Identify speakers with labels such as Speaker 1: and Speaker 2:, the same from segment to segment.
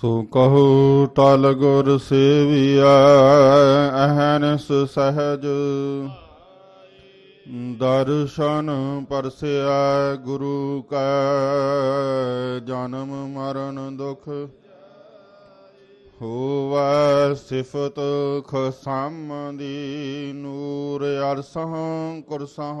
Speaker 1: ਸੋ ਕਹੋ ਤਲ ਗੁਰ ਸੇਵੀਐ ਅਹਨਸ ਸਹਜ। ਦਰਸ਼ਨ ਪਰਸਿਆ ਗੁਰੂ ਕਾ, ਜਨਮ ਮਰਨ ਦੁਖ ਹੋਵੈ, ਸਿਫਤ ਖਸਮ ਦੀ ਨੂਰ ਅਰਸਹ ਕੁਰਸਹ।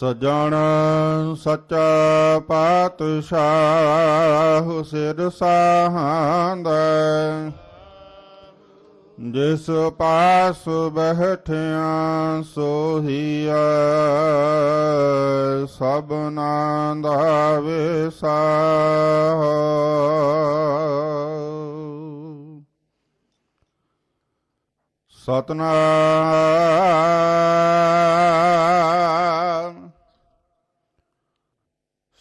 Speaker 1: ਸਜਣ ਸੱਚਾ ਪਾਤਸ਼ਾਹ ਸਿਰ ਸਾਹਾਂਦਾ। ਜਿਸ ਪਾਸ ਬਹਿਠਿਆ ਸੋਹੀਆ ਸਭਨਾ ਦਾ ਵਿਸਾਹ। ਸਤਨਾਮ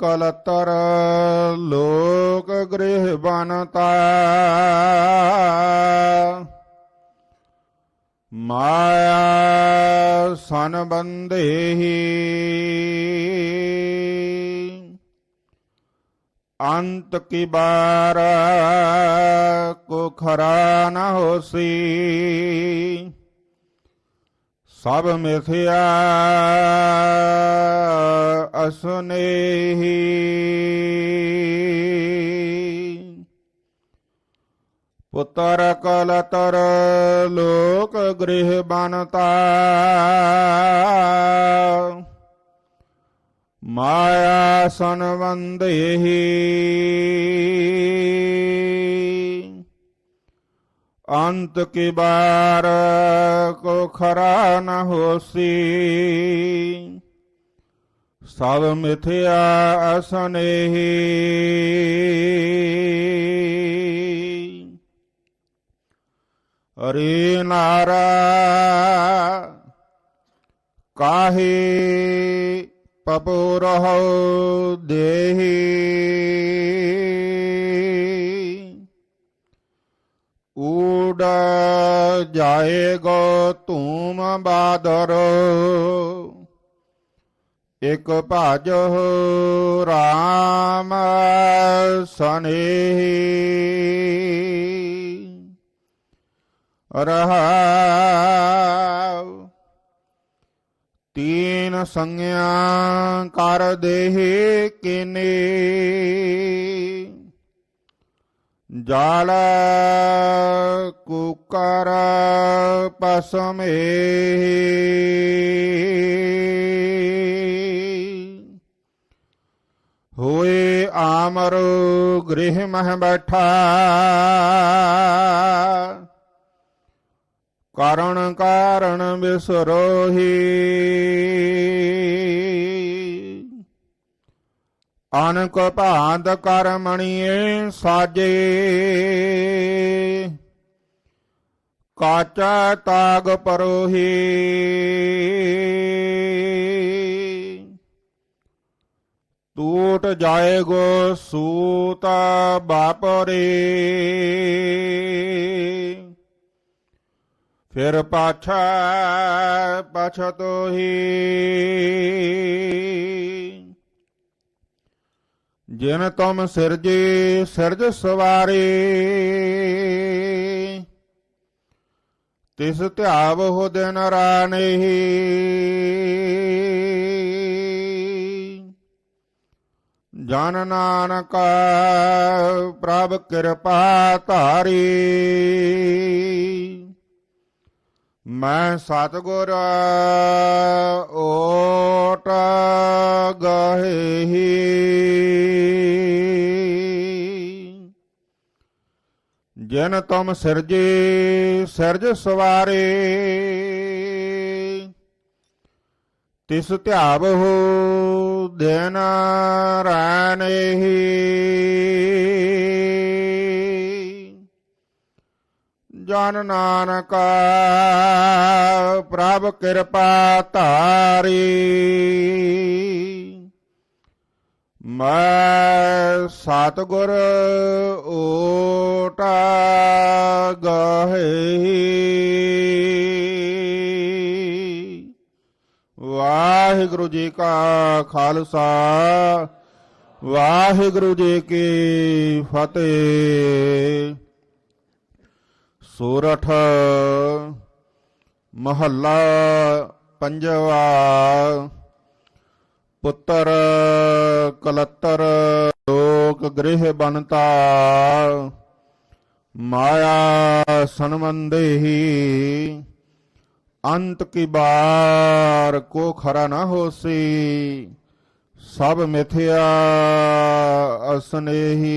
Speaker 1: ਕਲਤਰ ਲੋਕ ਗ੍ਰਹਿ ਬਨਤਾ ਮਾਇਆ ਸਨ ਬੰਦੇਹੀ ਅੰਤ ਕੀ ਬਾਰ ਕੋ ਖਰਾ ਨ ਹੋਸੀ ਸਭ ਮਿਥਿਆ ਅਸਨੇਹੀ। ਪੁੱਤਰ ਕਲਤਰ ਲੋਕ ਗ੍ਰਹਿ ਬਨਤਾ ਮਾਇਆ ਸੰਬੰਧੇਹੀ ਅੰਤ ਕੀ ਬਾਰ ਕੋ ਖਰਾ ਨ ਹੋਸੀ। ਸਭ ਮਿਥਿਆ ਅਸਨੇਹੀ ਅਰੇ ਨਾਰਾ ਕਾਹੇ ਪਪੋ ਰਹੋ ਦੇਹੀ। ਊੜ ਜਾਏਗੋ ਧੂਮ ਬਾਦਰ। ਇਕ ਭਾਜੋ ਰਾਮ ਸਨੇਹੀ ਰਹਾਉ ਤੀਨ ਸੰਗਿਆ ਕਰ ਦੇਹੀ ਕਿਨੇ। ਜਾਲ ਕੁਕਰ ਪਸਮੇ ਹੋਏ ਆਮਰ ਗ੍ਰਹਿ ਮਹਿ ਬੈਠਾ। ਕਾਰਣ ਕਾਰਣ ਬਿਸਰੋਹੀ ਅਨਕ ਭਾਂਤ ਕਰਮਣੀਏ ਸਾਜੇ। ਕਾਚਾ ਤਾਗ ਪਰੋਹੀ। ਟੂਟ ਜਾਏਗੋ ਸੂਤ ਬਾਪਰੇ। ਫਿਰ ਪਾਛਾ ਪਛਤੋਹੀ ਜਿਨ ਤੁਮ ਸਿਰਜੇ, ਸਿਰਜ ਸਵਾਰੇ। ਤਿਸ ਧਿਆਵ ਦਿਨ ਰਾਨਹੀ। ਜਨ ਨਾਨਕ ਪ੍ਰਭ ਕਿਰਪਾ ਧਾਰੀ। ਮੈਂ ਸਤਗੁਰ ਓਟ ਗਹੇ। ਜਿਨ ਤੁਮ ਸਿਰਜੇ, ਸਿਰਜ ਸਵਾਰੇ। ਤਿਸ ਧਿਆਵ ਹੋ ਦਿਨ ਰਾਨੇਹੀ ਜਨ ਨਾਨਕ ਪ੍ਰਭ ਕਿਰਪਾ ਧਾਰੀ। ਮੈਂ ਸਤਗੁਰ ਓਟਾ ਗਹੇ। ਵਾਹਿਗੁਰੂ ਜੀ ਕਾ ਖਾਲਸਾ, ਵਾਹਿਗੁਰੂ ਜੀ ਕੀ ਫਤਿਹ। ਸੂਰਠ ਮਹੱਲਾ ਪੰਜਵਾ, ਪੁੱਤਰ ਕਲਤਰ ਲੋਕ ਗ੍ਰਹਿ ਬਨਤਾ ਮਾਇਆ ਸੰਬੰਧੇਹੀ ਅੰਤ ਕੀ ਬਾਰ ਕੋ ਖਰਾ ਨਾ ਹੋਸੀ ਸਭ ਮਿਥਿਆ ਅਸਨੇਹੀ।